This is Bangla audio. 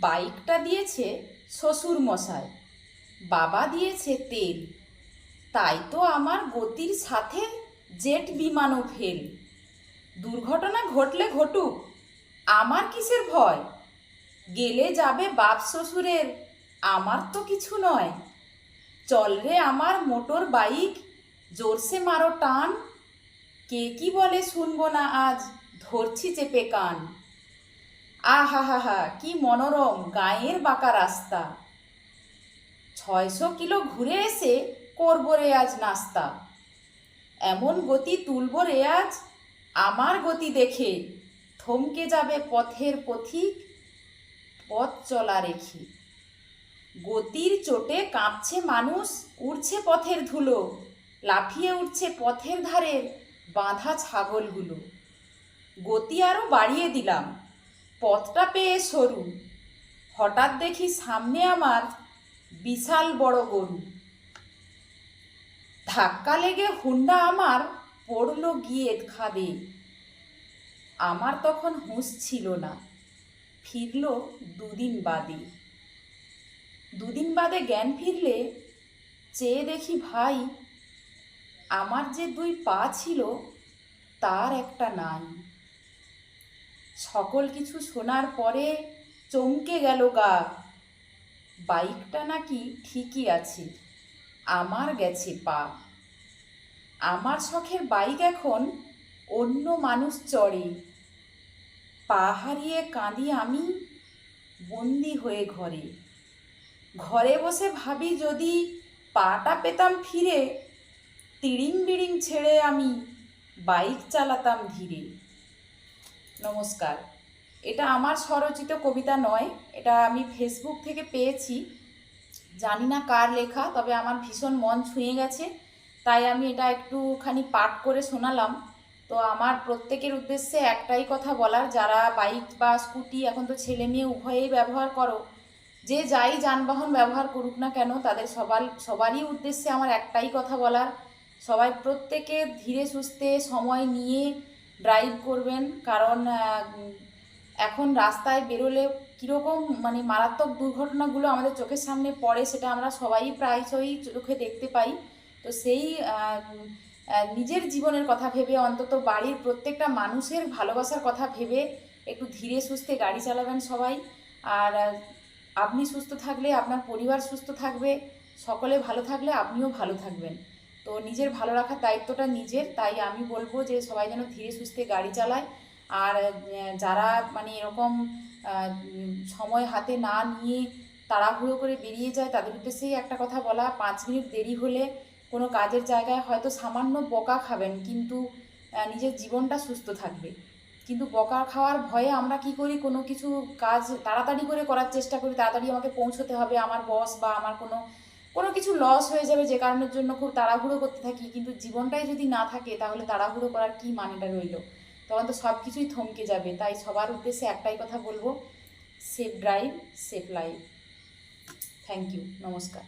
বাইকটা দিয়েছে শ্বশুর মশাই বাবা দিয়েছে তেল। তাই তো আমার গতির সাথে জেট বিমানও ফেল। দুর্ঘটনা ঘটলে ঘটুক, আমার কিসের ভয়? গেলে যাবে বাপ শ্বশুরের, আমার তো কিছু নয়। চল রে আমার মোটর বাইক, জোরসে মারো টান। কে কি বলে শুনব না আজ, ধরছি চেপে কান। আহা হা হা কি মনোরম, গায়ের বাঁকা রাস্তা। ছয়শো কিলো ঘুরে এসে করব রে আজ নাস্তা। এমন গতি তুলব রে আজ, আমার গতি দেখে। থমকে যাবে পথের পথিক, পথ চলা রেখে। গতির চোটে কাঁপছে মানুষ, উড়ছে পথের ধুলো। লাফিয়ে উঠছে পথের ধারে বাঁধা ছাগলগুলো। গতি আরও বাড়িয়ে দিলাম। পথটা পেয়ে সরু। হঠাৎ দেখি সামনে আমার বিশাল বড় গরু। ধাক্কা লেগে হুন্ডা আমার পড়ল গিয়ে খাদে। আমার তখন হুঁশ ছিল না। ফিরল দুদিন বাদে। দুদিন বাদে জ্ঞান ফিরলে চেয়ে দেখি ভাই, আমার যে দুই পা ছিল, তার একটা নাই। সকল কিছু শোনার পরে চমকে গেল গা। বাইকটা নাকি ঠিকই আছে, আমার গেছে পা। আমার শখের বাইক এখন অন্য মানুষ চড়ে। পা হারিয়ে কাঁদি আমি বন্দি হয়ে ঘরে। ঘরে বসে ভাবি যদি পাটা পেতাম ফিরে তিড়িং বিড়িং ছেড়ে আমি বাইক চালাতাম ধীরে। নমস্কার। এটা আমার স্বরচিত কবিতা নয়, এটা আমি ফেসবুক থেকে পেয়েছি। জানি না কার লেখা, তবে আমার ভীষণ মন ছুঁয়ে গেছে, তাই আমি এটা একটুখানি পাঠ করে শোনালাম। তো আমার প্রত্যেকের উদ্দেশ্যে একটাই কথা বলার, যারা বাইক বা স্কুটি, এখন তো ছেলে মেয়ে উভয়েই ব্যবহার করো, যে যাই যানবাহন ব্যবহার করুক না কেন, তাদের সবার, সবারই উদ্দেশ্যে আমার একটাই কথা বলার, সবাই প্রত্যেকে ধীরে সুস্থে সময় নিয়ে ড্রাইভ করবেন, কারণ এখন রাস্তায় বেরোলে কীরকম মানে মারাত্মক দুর্ঘটনাগুলো আমাদের চোখের সামনে পড়ে, সেটা আমরা সবাই প্রায়শই চোখে দেখতে পাই। তো সেই নিজের জীবনের কথা ভেবে, অন্তত বাড়ির প্রত্যেকটা মানুষের ভালোবাসার কথা ভেবে একটু ধীরে সুস্থে গাড়ি চালাবেন সবাই। আর আপনি সুস্থ থাকলে, আপনার পরিবার সুস্থ থাকবে, সকলে ভালো থাকলে আপনিও ভালো থাকবেন। তো নিজের ভালো রাখার দায়িত্বটা নিজের, তাই আমি বলব যে সবাই যেন ধীরে সুস্থে গাড়ি চালায়। আর যারা মানে এরকম সময় হাতে না নিয়ে তাড়াহুড়ো করে বেরিয়ে যায়, তাদের উদ্দেশ্যেই একটা কথা বলা, পাঁচ মিনিট দেরি হলে কোনো কাজের জায়গায় হয়তো সামান্য বকা খাবেন, কিন্তু নিজের জীবনটা সুস্থ থাকবে। কিন্তু বকা খাওয়ার ভয়ে আমরা কি করি? কোনো কিছু কাজ তাড়াতাড়ি করে করার চেষ্টা করি, তাড়াতাড়ি আমাকে পৌঁছতে হবে, আমার বস বা আমার কোনো কোনো কিছু লস হয়ে যাবে যে কারণের জন্য খুব তাড়াহুড়ো করতে থাকি, কিন্তু জীবনটাই যদি না থাকে, তাহলে তাড়াহুড়ো করার কী মানেটা রইল? তখন তো সব কিছুই থমকে যাবে। তাই সবার উদ্দেশ্যে একটাই কথা বলব safe drive safe life thank you নমস্কার।